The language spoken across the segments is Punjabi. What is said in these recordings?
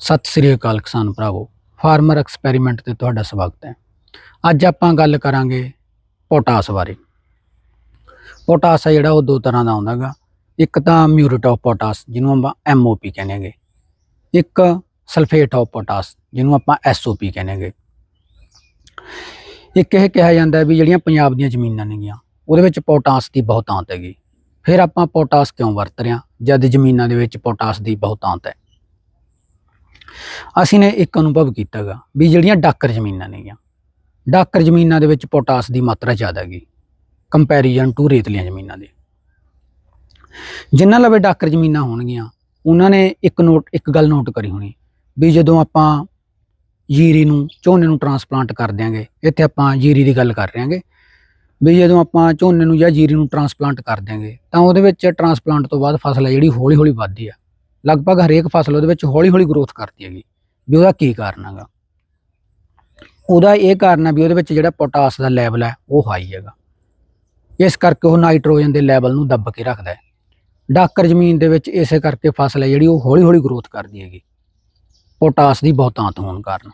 ਸਤਿ ਸ੍ਰੀ ਅਕਾਲ ਕਿਸਾਨ ਭਰਾਵੋ, ਫਾਰਮਰ ਐਕਸਪੈਰੀਮੈਂਟ ਤੇ ਤੁਹਾਡਾ ਸਵਾਗਤ ਹੈ। ਅੱਜ ਆਪਾਂ ਗੱਲ ਕਰਾਂਗੇ ਪੋਟਾਸ ਬਾਰੇ। ਪੋਟਾਸ ਹੈ ਜਿਹੜਾ ਉਹ ਦੋ ਤਰ੍ਹਾਂ ਦਾ ਆਉਂਦਾਗਾ। ਇੱਕ ਤਾਂ ਮਿਊਰੇਟ ਆਫ ਪੋਟਾਸ, ਜਿਹਨੂੰ ਆਪਾਂ ਐਮਓਪੀ ਕਹਿੰਦੇਗੇ ਇੱਕ ਸਲਫੇਟ ਆਫ ਪੋਟਾਸ, ਜਿਹਨੂੰ ਆਪਾਂ ਐਸਓਪੀ ਕਹਿੰਦੇਗੇ ਇੱਕ ਇਹ ਕਿਹਾ ਜਾਂਦਾ ਵੀ ਜਿਹੜੀਆਂ ਪੰਜਾਬ ਦੀਆਂ ਜ਼ਮੀਨਾਂ ਨੇਗੀਆਂ, ਉਹਦੇ ਵਿੱਚ ਪੋਟਾਸ ਦੀ ਬਹੁਤਾਂਤ ਹੈਗੀ। ਫਿਰ ਆਪਾਂ ਪੋਟਾਸ ਕਿਉਂ ਵਰਤ ਰਹੇ ਹਾਂ? ਜਦ ਜ਼ਮੀਨਾਂ ਦੇ ਵਿੱਚ ਪੋਟਾਸ ਦੀ ਬਹੁਤਾਂਤ ਹੈ। ਅਸੀਂ ਨੇ ਇੱਕ ਅਨੁਭਵ ਕੀਤਾਗਾ ਵੀ ਜਿਹੜੀਆਂ ਡਾਕਰ ਜ਼ਮੀਨਾਂ ਨੇਗੀਆਂ, ਡਾਕਰ ਜ਼ਮੀਨਾਂ ਦੇ ਵਿੱਚ ਪੋਟਾਸ ਦੀ ਮਾਤਰਾ ਜ਼ਿਆਦਾ ਹੈਗੀ ਕੰਪੈਰੀਜ਼ਨ ਟੂ ਰੇਤਲੀਆਂ ਜ਼ਮੀਨਾਂ ਦੇ। ਜਿਨ੍ਹਾਂ ਲਵੇ ਡਾਕਰ ਜ਼ਮੀਨਾਂ ਹੋਣਗੀਆਂ, ਉਹਨਾਂ ਨੇ ਇੱਕ ਨੋਟ, ਇੱਕ ਗੱਲ ਨੋਟ ਕਰੀ ਹੋਣੀ ਵੀ ਜਦੋਂ ਆਪਾਂ ਜੀਰੀ ਨੂੰ, ਝੋਨੇ ਨੂੰ ਟਰਾਂਸਪਲਾਂਟ ਕਰ ਦਿਆਂਗੇ, ਇੱਥੇ ਆਪਾਂ ਜੀਰੀ ਦੀ ਗੱਲ ਕਰ ਰਹੇ ਹਾਂਗੇ ਵੀ ਜਦੋਂ ਆਪਾਂ ਝੋਨੇ ਨੂੰ ਜਾਂ ਜੀਰੀ ਨੂੰ ਟਰਾਂਸਪਲਾਂਟ ਕਰ ਦਿਆਂਗੇ, ਤਾਂ ਉਹਦੇ ਵਿੱਚ ਟਰਾਂਸਪਲਾਂਟ ਤੋਂ ਬਾਅਦ ਫਸਲ ਹੈ ਜਿਹੜੀ ਹੌਲੀ ਹੌਲੀ ਵੱਧਦੀ ਆ। ਲਗਭਗ ਹਰੇਕ ਫਸਲ ਉਹਦੇ ਵਿੱਚ ਹੌਲੀ ਹੌਲੀ ਗਰੋਥ ਕਰਦੀ ਹੈਗੀ। ਵੀ ਉਹਦਾ ਕੀ ਕਾਰਨ ਹੈਗਾ? ਉਹਦਾ ਇਹ ਕਾਰਨ ਹੈ ਵੀ ਉਹਦੇ ਵਿੱਚ ਜਿਹੜਾ ਪੋਟਾਸ ਦਾ ਲੈਵਲ ਹੈ, ਉਹ ਹਾਈ ਹੈਗਾ। ਇਸ ਕਰਕੇ ਉਹ ਨਾਈਟ੍ਰੋਜਨ ਦੇ ਲੈਵਲ ਨੂੰ ਦੱਬ ਕੇ ਰੱਖਦਾ ਹੈ। ਡਾਕਰ ਜ਼ਮੀਨ ਦੇ ਵਿੱਚ ਇਸੇ ਕਰਕੇ ਫਸਲ ਹੈ ਜਿਹੜੀ ਉਹ ਹੌਲੀ ਹੌਲੀ ਗਰੋਥ ਕਰਦੀ ਹੈਗੀ। ਪੋਟਾਸ ਦੀ ਬਹੁਤਾਂਤ ਹੋਣ ਕਾਰਨ।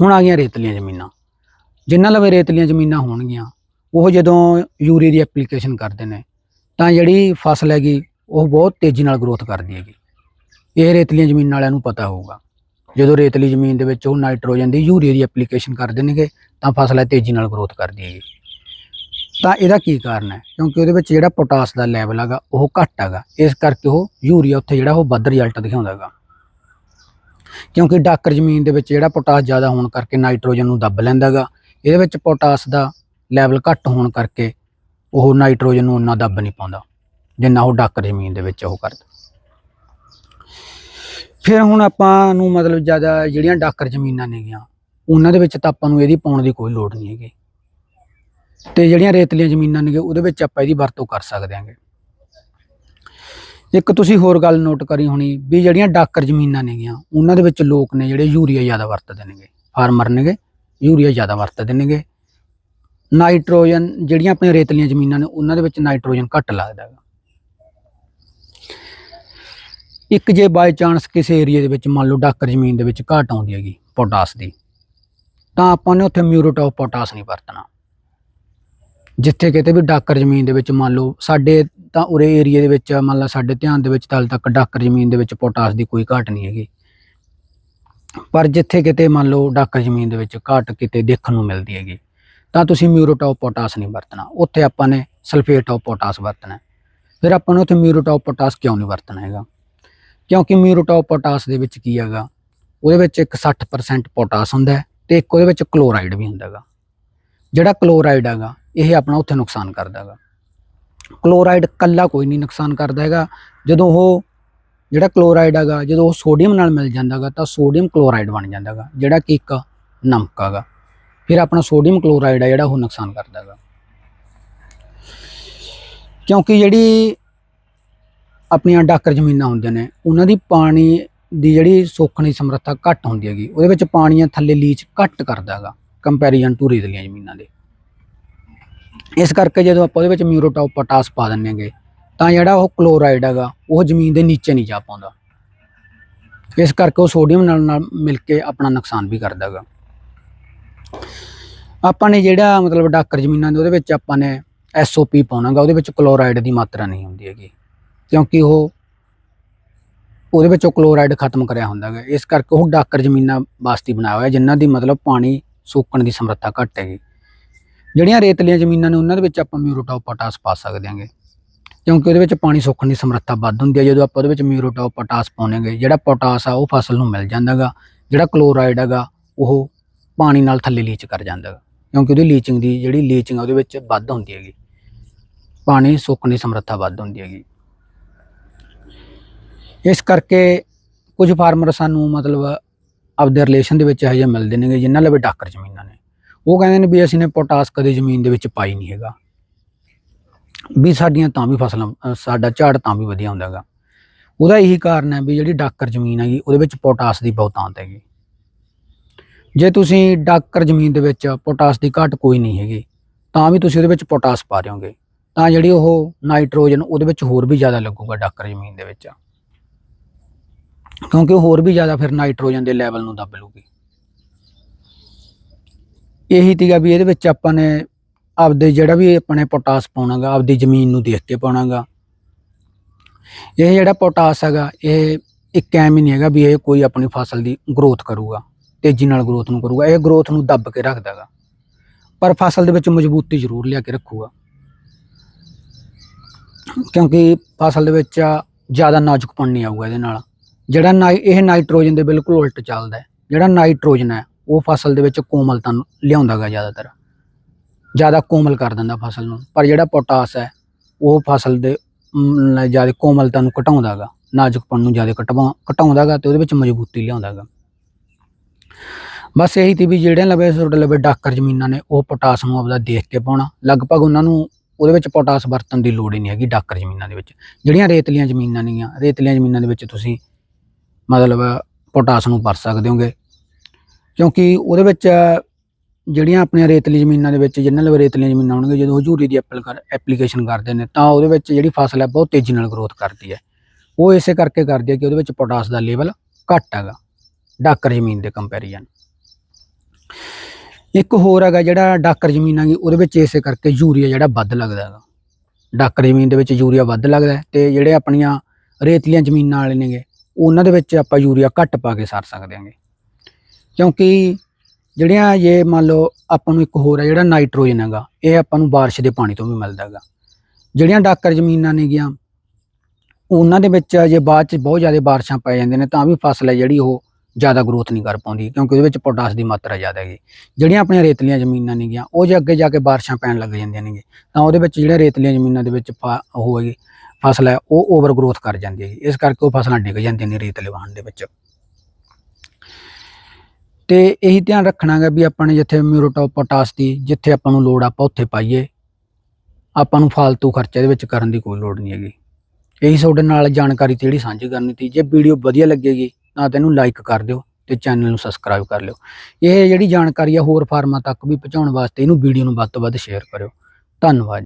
ਹੁਣ ਆ ਗਈਆਂ ਰੇਤਲੀਆਂ ਜ਼ਮੀਨਾਂ। ਜਿਨ੍ਹਾਂ ਲਵੇ ਰੇਤਲੀਆਂ ਜ਼ਮੀਨਾਂ ਹੋਣਗੀਆਂ, ਉਹ ਜਦੋਂ ਯੂਰੀ ਦੀ ਐਪਲੀਕੇਸ਼ਨ ਕਰਦੇ ਨੇ, ਤਾਂ ਜਿਹੜੀ ਫਸਲ ਹੈਗੀ ਉਹ ਬਹੁਤ ਤੇਜ਼ੀ ਨਾਲ ਗਰੋਥ ਕਰਦੀ ਹੈਗੀ। ਇਹ ਰੇਤਲੀਆਂ ਜ਼ਮੀਨਾਂ ਵਾਲਿਆਂ ਨੂੰ ਪਤਾ ਹੋਊਗਾ। ਜਦੋਂ ਰੇਤਲੀ ਜ਼ਮੀਨ ਦੇ ਵਿੱਚ ਉਹ ਨਾਈਟ੍ਰੋਜਨ ਦੀ ਯੂਰੀਆ ਦੀ ਐਪਲੀਕੇਸ਼ਨ ਕਰ ਦੇਣਗੇ, ਤਾਂ ਫਸਲ ਹੈ ਤੇਜ਼ੀ ਨਾਲ ਗਰੋਥ ਕਰਦੀ ਹੈਗੀ। ਤਾਂ ਇਹਦਾ ਕੀ ਕਾਰਨ ਹੈ? ਕਿਉਂਕਿ ਉਹਦੇ ਵਿੱਚ ਜਿਹੜਾ ਪੋਟਾਸ ਦਾ ਲੈਵਲ ਹੈਗਾ, ਉਹ ਘੱਟ ਹੈਗਾ। ਇਸ ਕਰਕੇ ਉਹ ਯੂਰੀਆ ਉੱਥੇ ਜਿਹੜਾ ਉਹ ਵੱਧ ਰਿਜ਼ਲਟ ਦਿਖਾਉਂਦਾ ਹੈਗਾ। ਕਿਉਂਕਿ ਡਾਕਰ ਜ਼ਮੀਨ ਦੇ ਵਿੱਚ ਜਿਹੜਾ ਪੋਟਾਸ ਜ਼ਿਆਦਾ ਹੋਣ ਕਰਕੇ ਨਾਈਟ੍ਰੋਜਨ ਨੂੰ ਦੱਬ ਲੈਂਦਾ ਹੈਗਾ, ਇਹਦੇ ਵਿੱਚ ਪੋਟਾਸ ਦਾ ਲੈਵਲ ਘੱਟ ਹੋਣ ਕਰਕੇ ਉਹ ਨਾਈਟ੍ਰੋਜਨ ਨੂੰ ਉਨਾ ਦੱਬ ਨਹੀਂ ਪਾਉਂਦਾ। ਜਿੰਨਾ ਉਹ ਡਾਕਰ ਜ਼ਮੀਨ ਦੇ ਵਿੱਚ ਉਹ ਕਰਦਾ ਫਿਰ ਹੁਣ ਆਪਾਂ ਨੂੰ ਮਤਲਬ ਜ਼ਿਆਦਾ ਜਿਹੜੀਆਂ ਡਾਕਰ ਜ਼ਮੀਨਾਂ ਨੇਗੀਆਂ, ਉਹਨਾਂ ਦੇ ਵਿੱਚ ਤਾਂ ਆਪਾਂ ਨੂੰ ਇਹਦੀ ਪਾਉਣ ਦੀ ਕੋਈ ਲੋੜ ਨਹੀਂ ਹੈਗੀ। ਤੇ ਜਿਹੜੀਆਂ ਰੇਤਲੀਆਂ ਜ਼ਮੀਨਾਂ ਨੇਗੇ ਉਹਦੇ ਵਿੱਚ ਆਪਾਂ ਇਹਦੀ ਵਰਤੋਂ ਕਰ ਸਕਦੇ ਹਾਂਗੇ। ਇੱਕ ਤੁਸੀਂ ਹੋਰ ਗੱਲ ਨੋਟ ਕਰੀ ਹੋਣੀ ਵੀ ਜਿਹੜੀਆਂ ਡਾਕਰ ਜ਼ਮੀਨਾਂ ਨੇਗੀਆਂ, ਉਹਨਾਂ ਦੇ ਵਿੱਚ ਲੋਕ ਨੇ ਜਿਹੜੇ ਯੂਰੀਆ ਜ਼ਿਆਦਾ ਵਰਤਦੇ ਨੇਗੇ। ਫਾਰਮਰ ਨੇਗੇ, ਯੂਰੀਆ ਜ਼ਿਆਦਾ ਵਰਤਦੇ ਨੇਗੇ। ਨਾਈਟ੍ਰੋਜਨ, ਜਿਹੜੀਆਂ ਆਪਣੀਆਂ ਰੇਤਲੀਆਂ ਜ਼ਮੀਨਾਂ ਨੇ, ਉਹਨਾਂ ਦੇ ਵਿੱਚ ਨਾਈਟ੍ਰੋਜਨ ਘੱਟ ਲੱਗਦਾ ਹੈਗਾ। ਇੱਕ ਜੇ ਬਾਈ ਚਾਂਸ ਕਿਸੇ ਏਰੀਆ ਦੇ ਵਿੱਚ ਮੰਨ ਲਓ ਡਾਕਰ ਜ਼ਮੀਨ ਦੇ ਵਿੱਚ ਘਾਟ ਆਉਂਦੀ ਹੈਗੀ ਪੋਟਾਸ ਦੀ, ਤਾਂ ਆਪਾਂ ਨੇ ਉੱਥੇ ਮਿਊਰੇਟ ਆਫ ਪੋਟਾਸ ਨਹੀਂ ਵਰਤਣਾ। ਜਿੱਥੇ ਕਿਤੇ ਵੀ ਡਾਕਰ ਜ਼ਮੀਨ ਦੇ ਵਿੱਚ ਮੰਨ ਲਓ ਸਾਡੇ ਤਾਂ ਉਰੇ ਏਰੀਆ ਦੇ ਵਿੱਚ ਮੰਨ ਲਓ ਸਾਡੇ ਧਿਆਨ ਦੇ ਵਿੱਚ ਤਾਂ ਤੱਕ ਡਾਕਰ ਜ਼ਮੀਨ ਦੇ ਵਿੱਚ ਪੋਟਾਸ ਦੀ ਕੋਈ ਘਾਟ ਨਹੀਂ ਹੈਗੀ। ਪਰ ਜਿੱਥੇ ਕਿਤੇ ਮੰਨ ਲਓ ਡਾਕਰ ਜ਼ਮੀਨ ਦੇ ਵਿੱਚ ਘਾਟ ਕਿਤੇ ਦੇਖਣ ਨੂੰ ਮਿਲਦੀ ਹੈਗੀ, ਤਾਂ ਤੁਸੀਂ ਮਿਊਰੇਟ ਆਫ ਪੋਟਾਸ ਨਹੀਂ ਵਰਤਣਾ। ਉੱਥੇ ਆਪਾਂ ਨੇ ਸਲਫੇਟ ਆਫ ਪੋਟਾਸ ਵਰਤਣਾ ਫਿਰ ਆਪਾਂ ਨੂੰ ਉੱਥੇ ਮਿਊਰੇਟ ਆਫ ਪੋਟਾਸ ਕਿਉਂ ਨਹੀਂ ਵਰਤਣਾ ਹੈਗਾ? ਕਿਉਂਕਿ ਮਿਊਰੇਟ ਪੋਟਾਸ ਦੇ ਵਿੱਚ ਕੀ ਹੈਗਾ, ਉਹਦੇ ਵਿੱਚ ਇੱਕ 60% ਪੋਟਾਸ ਹੁੰਦਾ ਹੈ ਤੇ ਇੱਕ ਉਹਦੇ ਵਿੱਚ ਕਲੋਰਾਈਡ ਵੀ ਹੁੰਦਾ ਹੈਗਾ। ਜਿਹੜਾ ਕਲੋਰਾਈਡ ਹੈਗਾ, ਇਹ ਆਪਣਾ ਉੱਥੇ ਨੁਕਸਾਨ ਕਰਦਾ ਹੈਗਾ। ਕਲੋਰਾਈਡ ਕੱਲਾ ਕੋਈ ਨਹੀਂ ਨੁਕਸਾਨ ਕਰਦਾ ਹੈਗਾ। ਜਦੋਂ ਉਹ ਜਿਹੜਾ ਕਲੋਰਾਈਡ ਹੈਗਾ, ਜਦੋਂ ਉਹ ਸੋਡੀਅਮ ਨਾਲ ਮਿਲ ਜਾਂਦਾ ਹੈਗਾ, ਤਾਂ ਸੋਡੀਅਮ ਕਲੋਰਾਈਡ ਬਣ ਜਾਂਦਾ ਹੈਗਾ, ਜਿਹੜਾ ਕਿ ਇੱਕ ਨਮਕ ਹੈਗਾ। ਫਿਰ ਆਪਣਾ ਸੋਡੀਅਮ ਕਲੋਰਾਈਡ ਆ ਜਿਹੜਾ ਉਹ ਨੁਕਸਾਨ ਕਰਦਾ ਹੈਗਾ। ਕਿਉਂਕਿ ਜਿਹੜੀ ਆਪਣੀਆਂ ਡਾਕਰ ਜ਼ਮੀਨਾਂ ਹੁੰਦੀਆਂ ਨੇ, ਉਹਨਾਂ ਦੀ ਪਾਣੀ ਦੀ ਜਿਹੜੀ ਸੋਖਣ ਦੀ ਸਮਰੱਥਾ ਘੱਟ ਹੁੰਦੀ ਹੈਗੀ। ਉਹਦੇ ਵਿੱਚ ਪਾਣੀਆਂ ਥੱਲੇ ਲੀਚ ਘੱਟ ਕਰਦਾ ਹੈਗਾ ਕੰਪੈਰੀਜ਼ਨ ਟੂ ਰੇਤਲੀਆਂ ਜ਼ਮੀਨਾਂ ਦੇ। ਇਸ ਕਰਕੇ ਜਦੋਂ ਆਪਾਂ ਉਹਦੇ ਵਿੱਚ ਮਿਊਰੇਟ ਪੋਟਾਸ ਪਾ ਦਿੰਨੇ ਹੈਗੇ, ਤਾਂ ਜਿਹੜਾ ਉਹ ਕਲੋਰਾਈਡ ਹੈਗਾ, ਉਹ ਜ਼ਮੀਨ ਦੇ ਨੀਚੇ ਨਹੀਂ ਜਾ ਪਾਉਂਦਾ। ਇਸ ਕਰਕੇ ਉਹ ਸੋਡੀਅਮ ਨਾਲ ਨਾਲ ਮਿਲ ਕੇ ਆਪਣਾ ਨੁਕਸਾਨ ਵੀ ਕਰਦਾ ਹੈਗਾ। ਆਪਾਂ ਨੇ ਜਿਹੜਾ ਮਤਲਬ ਡਾਕਰ ਜ਼ਮੀਨਾਂ ਦੇ ਉਹਦੇ ਵਿੱਚ ਆਪਾਂ ਨੇ ਐਸਓਪੀ ਪਾਉਣਾਗਾ ਉਹਦੇ ਵਿੱਚ ਕਲੋਰਾਈਡ ਦੀ ਮਾਤਰਾ ਨਹੀਂ ਹੁੰਦੀ ਹੈਗੀ। ਕਿਉਂਕਿ ਉਹ ਉਹਦੇ ਵਿੱਚੋਂ ਕਲੋਰਾਈਡ ਖਤਮ ਕਰਿਆ ਹੁੰਦਾ ਹੈ ਇਸ ਕਰਕੇ ਉਹ ਡਾਕਰ ਜ਼ਮੀਨਾਂ ਵਾਸਤੇ ਬਣਾਇਆ ਹੋਇਆ, ਜਿਨ੍ਹਾਂ ਦੀ ਮਤਲਬ ਪਾਣੀ ਸੋਕਣ ਦੀ ਸਮਰੱਥਾ ਘੱਟ ਹੈਗੀ। ਜਿਹੜੀਆਂ ਰੇਤਲੀਆਂ ਜ਼ਮੀਨਾਂ ਨੇ, ਉਹਨਾਂ ਦੇ ਵਿੱਚ ਆਪਾਂ ਮਿਊਰੇਟ ਪੋਟਾਸ ਪਾ ਸਕਦੇ ਹਾਂਗੇ। ਕਿਉਂਕਿ ਉਹਦੇ ਵਿੱਚ ਪਾਣੀ ਸੋਕਣ ਦੀ ਸਮਰੱਥਾ ਵੱਧ ਹੁੰਦੀ ਹੈ। ਜਦੋਂ ਆਪਾਂ ਉਹਦੇ ਵਿੱਚ ਮਿਊਰੇਟ ਆਫ ਪੋਟਾਸ ਪਾਉਣੇਗੇ ਜਿਹੜਾ ਪੋਟਾਸ ਆ, ਉਹ ਫਸਲ ਨੂੰ ਮਿਲ ਜਾਂਦਾਗਾ ਜਿਹੜਾ ਕਲੋਰਾਈਡ ਹੈਗਾ, ਉਹ ਪਾਣੀ ਨਾਲ ਥੱਲੇ ਲੀਚ ਕਰ ਜਾਂਦਾਗਾ ਕਿਉਂਕਿ ਉਹਦੀ ਲੀਚਿੰਗ ਦੀ ਜਿਹੜੀ ਲੀਚਿੰਗ ਆ, ਉਹਦੇ ਵਿੱਚ ਵੱਧ ਹੁੰਦੀ ਹੈਗੀ। ਪਾਣੀ ਸੋਕਣ ਦੀ ਸਮਰੱਥਾ ਵੱਧ ਹੁੰਦੀ ਹੈਗੀ। ਇਸ ਕਰਕੇ ਕੁਝ ਫਾਰਮਰ ਸਾਨੂੰ ਮਤਲਬ ਆਪਦੇ ਰਿਲੇਸ਼ਨ ਦੇ ਵਿੱਚ ਇਹੋ ਜਿਹੇ ਮਿਲਦੇ ਨੇਗੇ, ਜਿਨ੍ਹਾਂ ਲਵੇ ਡਾਕਰ ਜ਼ਮੀਨਾਂ ਨੇ। ਉਹ ਕਹਿੰਦੇ ਨੇ ਵੀ ਅਸੀਂ ਨੇ ਪੋਟਾਸ ਕਦੇ ਜ਼ਮੀਨ ਦੇ ਵਿੱਚ ਪਾਈ ਨਹੀਂ ਹੈਗਾ। ਵੀ ਸਾਡੀਆਂ ਤਾਂ ਵੀ ਫਸਲਾਂ ਸਾਡਾ ਝਾੜ ਤਾਂ ਵੀ ਵਧੀਆ ਹੁੰਦਾ ਹੈਗਾ। ਉਹਦਾ ਇਹੀ ਕਾਰਨ ਹੈ ਵੀ ਜਿਹੜੀ ਡਾਕਰ ਜ਼ਮੀਨ ਹੈਗੀ, ਉਹਦੇ ਵਿੱਚ ਪੋਟਾਸ ਦੀ ਬਹੁਤਾਂਤ ਹੈਗੀ। ਜੇ ਤੁਸੀਂ ਡਾਕਰ ਜ਼ਮੀਨ ਦੇ ਵਿੱਚ ਪੋਟਾਸ ਦੀ ਘਾਟ ਕੋਈ ਨਹੀਂ ਹੈਗੀ, ਤਾਂ ਵੀ ਤੁਸੀਂ ਉਹਦੇ ਵਿੱਚ ਪੋਟਾਸ ਪਾ ਰਹੇ ਹੋਗੇ ਤਾਂ ਜਿਹੜੀ ਉਹ ਨਾਈਟ੍ਰੋਜਨ ਉਹਦੇ ਵਿੱਚ ਹੋਰ ਵੀ ਜ਼ਿਆਦਾ ਲੱਗੂਗਾ ਡਾਕਰ ਜ਼ਮੀਨ ਦੇ ਵਿੱਚ। ਕਿਉਂਕਿ ਹੋਰ ਵੀ ਜ਼ਿਆਦਾ ਫਿਰ ਨਾਈਟ੍ਰੋਜਨ ਦੇ ਲੈਵਲ ਨੂੰ ਦੱਬ ਲੂਗੀ ਇਹੀ ਤੀਗਾ ਵੀ ਇਹਦੇ ਵਿੱਚ ਆਪਾਂ ਨੇ ਆਪਦੇ ਜਿਹੜਾ ਵੀ ਆਪਣੇ ਪੋਟਾਸ ਪਾਉਣਾਗਾ, ਆਪਦੀ ਜ਼ਮੀਨ ਨੂੰ ਦੇਖ ਕੇ ਪਾਉਣਾਗਾ। ਇਹ ਜਿਹੜਾ ਪੋਟਾਸ ਹੈਗਾ, ਇਹ ਇੱਕ ਐਮ ਹੀ ਨਹੀਂ ਹੈਗਾ ਵੀ ਇਹ ਕੋਈ ਆਪਣੀ ਫਸਲ ਦੀ ਗਰੋਥ ਕਰੂਗਾ, ਤੇਜ਼ੀ ਨਾਲ ਗਰੋਥ ਨੂੰ ਕਰੂਗਾ, ਇਹ ਗਰੋਥ ਨੂੰ ਦੱਬ ਕੇ ਰੱਖਦਾਗਾ। ਪਰ ਫਸਲ ਦੇ ਵਿੱਚ ਮਜ਼ਬੂਤੀ ਜ਼ਰੂਰ ਲਿਆ ਕੇ ਰੱਖੂਗਾ। ਕਿਉਂਕਿ ਫਸਲ ਦੇ ਵਿੱਚ ਜ਼ਿਆਦਾ ਨਾਜ਼ੁਕਪਣ ਨਹੀਂ ਆਊਗਾ ਇਹਦੇ ਨਾਲ। ਜਿਹੜਾ ਨਾਈ, ਇਹ ਨਾਈਟ੍ਰੋਜਨ ਦੇ ਬਿਲਕੁਲ ਉਲਟ ਚੱਲਦਾ ਹੈ। ਜਿਹੜਾ ਨਾਈਟ੍ਰੋਜਨ ਹੈ, ਉਹ ਫਸਲ ਦੇ ਵਿੱਚ ਕੋਮਲਤਾ ਨੂੰ ਲਿਆਉਂਦਾਗਾ ਜ਼ਿਆਦਾਤਰ। ਜ਼ਿਆਦਾ ਕੋਮਲ ਕਰ ਦਿੰਦਾ ਫਸਲ ਨੂੰ। ਪਰ ਜਿਹੜਾ ਪੋਟਾਸ ਹੈ, ਉਹ ਫਸਲ ਦੇ ਜ਼ਿਆਦਾ ਕੋਮਲਤਾ ਨੂੰ ਘਟਾਉਂਦਾਗਾ। ਨਾਜ਼ੁਕਪਣ ਨੂੰ ਜ਼ਿਆਦਾ ਘਟਵਾ, ਘਟਾਉਂਦਾਗਾ ਤੇ ਉਹਦੇ ਵਿੱਚ ਮਜ਼ਬੂਤੀ ਲਿਆਉਂਦਾਗਾ। ਬਸ ਇਹੀ ਤੀ ਵੀ ਜਿਹੜੇ ਲਵੇ, ਤੁਹਾਡੇ ਲਵੇ ਡਾਕਰ ਜ਼ਮੀਨਾਂ ਨੇ, ਉਹ ਪੋਟਾਸ ਨੂੰ ਆਪਦਾ ਦੇਖ ਕੇ ਪਾਉਣਾ। ਲਗਭਗ ਉਹਨਾਂ ਨੂੰ ਉਹਦੇ ਵਿੱਚ ਪੋਟਾਸ ਵਰਤਣ ਦੀ ਲੋੜ ਹੀ ਨਹੀਂ ਹੈਗੀ ਡਾਕਰ ਜ਼ਮੀਨਾਂ ਦੇ ਵਿੱਚ। ਜਿਹੜੀਆਂ ਰੇਤਲੀਆਂ ਜ਼ਮੀਨਾਂ ਨੇਗੀਆਂ, ਰੇਤਲੀਆਂ ਜ਼ਮੀਨਾਂ ਦੇ ਵਿੱਚ ਤੁਸੀਂ ਮਤਲਬ ਪੋਟਾਸ ਨੂੰ ਵਰਤ ਸਕਦੇ ਹੋਗੇ। ਕਿਉਂਕਿ ਉਹਦੇ ਵਿੱਚ ਜਿਹੜੀਆਂ ਆਪਣੀਆਂ ਰੇਤਲੀ ਜ਼ਮੀਨਾਂ ਦੇ ਵਿੱਚ ਜਿਨ੍ਹਾਂ ਲਈ ਰੇਤਲੀਆਂ ਜ਼ਮੀਨਾਂ ਹੋਣਗੀਆਂ ਜਦੋਂ ਹਜ਼ੂਰੀ ਦੀ ਐਪਲ ਕਰ ਐਪਲੀਕੇਸ਼ਨ ਕਰਦੇ ਨੇ, ਤਾਂ ਉਹਦੇ ਵਿੱਚ ਜਿਹੜੀ ਫਸਲ ਹੈ ਬਹੁਤ ਤੇਜ਼ੀ ਨਾਲ ਗਰੋਥ ਕਰਦੀ ਹੈ। ਉਹ ਇਸੇ ਕਰਕੇ ਕਰਦੀ ਹੈ ਕਿ ਉਹਦੇ ਵਿੱਚ ਪੋਟਾਸ ਦਾ ਲੈਵਲ ਘੱਟ ਹੈਗਾ, ਡਾਕਰ ਜ਼ਮੀਨ ਦੇ ਕੰਪੈਰੀਜ਼ਨ ਇੱਕ ਹੋਰ ਹੈਗਾ ਜਿਹੜਾ ਡਾਕਰ ਜ਼ਮੀਨ ਹੈਗੀ, ਉਹਦੇ ਵਿੱਚ ਇਸੇ ਕਰਕੇ ਯੂਰੀਆ ਜਿਹੜਾ ਵੱਧ ਲੱਗਦਾ ਹੈਗਾ। ਡਾਕਰ ਜ਼ਮੀਨ ਦੇ ਵਿੱਚ ਯੂਰੀਆ ਵੱਧ ਲੱਗਦਾ ਹੈ ਤੇ ਜਿਹੜੇ ਆਪਣੀਆਂ ਰੇਤਲੀਆਂ ਜ਼ਮੀਨਾਂ ਵਾਲੇ ਨੇਗੇ ਉਹਨਾਂ ਦੇ ਵਿੱਚ ਆਪਾਂ ਯੂਰੀਆ ਘੱਟ ਪਾ ਕੇ ਸਾਰ ਸਕਦੇ ਹਾਂਗੇ। ਕਿਉਂਕਿ ਜਿਹੜੀਆਂ ਇਹ ਮੰਨ ਲਓ ਆਪਾਂ ਨੂੰ ਇੱਕ ਹੋਰ ਹੈ ਜਿਹੜਾ ਨਾਈਟ੍ਰੋਜਨ ਹੈਗਾ, ਇਹ ਆਪਾਂ ਨੂੰ ਬਾਰਿਸ਼ ਦੇ ਪਾਣੀ ਤੋਂ ਵੀ ਮਿਲਦਾ ਹੈਗਾ। ਜਿਹੜੀਆਂ ਡਾਕਰ ਜ਼ਮੀਨਾਂ ਨੇਗੀਆਂ, ਉਹਨਾਂ ਦੇ ਵਿੱਚ ਜੇ ਬਾਅਦ ਚ ਬਹੁਤ ਜ਼ਿਆਦਾ ਬਾਰਿਸ਼ਾਂ ਪੈ ਜਾਂਦੀਆਂ ਨੇ, ਤਾਂ ਵੀ ਫਸਲ ਹੈ ਜਿਹੜੀ ਉਹ ਜ਼ਿਆਦਾ ਗਰੋਥ ਨਹੀਂ ਕਰ ਪਾਉਂਦੀ, ਕਿਉਂਕਿ ਉਹਦੇ ਵਿੱਚ ਪੋਟਾਸ ਦੀ ਮਾਤਰਾ ਜ਼ਿਆਦਾ ਹੈਗੀ। ਜਿਹੜੀਆਂ ਆਪਣੀਆਂ ਰੇਤਲੀਆਂ ਜ਼ਮੀਨਾਂ ਨੇਗੀਆਂ, ਉਹ ਜੇ ਅੱਗੇ ਜਾ ਕੇ ਬਾਰਿਸ਼ਾਂ ਪੈਣ ਲੱਗ ਜਾਂਦੀਆਂ ਨੇਗੇ ਤਾਂ ਉਹਦੇ ਵਿੱਚ ਜਿਹੜੀਆਂ ਰੇਤਲੀਆਂ ਜ਼ਮੀਨਾਂ ਦੇ ਵਿੱਚ ਫਾ- ਉਹ ਹੈਗੀ ਫਸਲ ਹੈ, ਉਹ ਓਵਰ ਗਰੋਥ ਕਰ ਜਾਂਦੀ ਹੈ ਇਸ ਕਰਕੇ ਉਹ ਫਸਲਾਂ ਡਿੱਗ ਜਾਂਦੀਆਂ ਨੇ ਰੇਤਲੇ ਵਾਹਣ ਦੇ ਵਿੱਚ। ਤੇ ਇਹੀ ਧਿਆਨ ਰੱਖਣਾ ਹੈ ਵੀ ਆਪਾਂ ਨੇ ਜਿੱਥੇ ਮਿਊਰੋਟਾਪ ਪੋਟਾਸ ਦੀ, ਜਿੱਥੇ ਆਪਾਂ ਨੂੰ ਲੋੜ ਆਪਾਂ ਉੱਥੇ ਪਾਈਏ। ਆਪਾਂ ਨੂੰ ਫालतू ਖਰਚਾ ਦੇ ਵਿੱਚ ਕਰਨ ਦੀ ਕੋਈ ਲੋੜ ਨਹੀਂ ਹੈਗੀ। ਇਹੀ ਤੁਹਾਡੇ ਨਾਲ ਜਾਣਕਾਰੀ ਤੇ ਜਿਹੜੀ ਸਾਂਝੀ ਕਰਨੀ ਸੀ। ਜੇ ਵੀਡੀਓ ਵਧੀਆ ਲੱਗੇਗੀ, ਤਾਂ ਤੈਨੂੰ ਲਾਈਕ ਕਰ ਦਿਓ ਤੇ ਚੈਨਲ ਨੂੰ ਸਬਸਕ੍ਰਾਈਬ ਕਰ ਲਿਓ। ਇਹ ਜਿਹੜੀ ਜਾਣਕਾਰੀ ਆ ਹੋਰ ਫਾਰਮਾਂ ਤੱਕ ਵੀ ਪਹੁੰਚਾਉਣ ਵਾਸਤੇ ਇਹਨੂੰ ਵੀਡੀਓ ਨੂੰ ਵੱਧ ਤੋਂ ਵੱਧ ਸ਼ੇਅਰ ਕਰਿਓ। ਧੰਨਵਾਦ।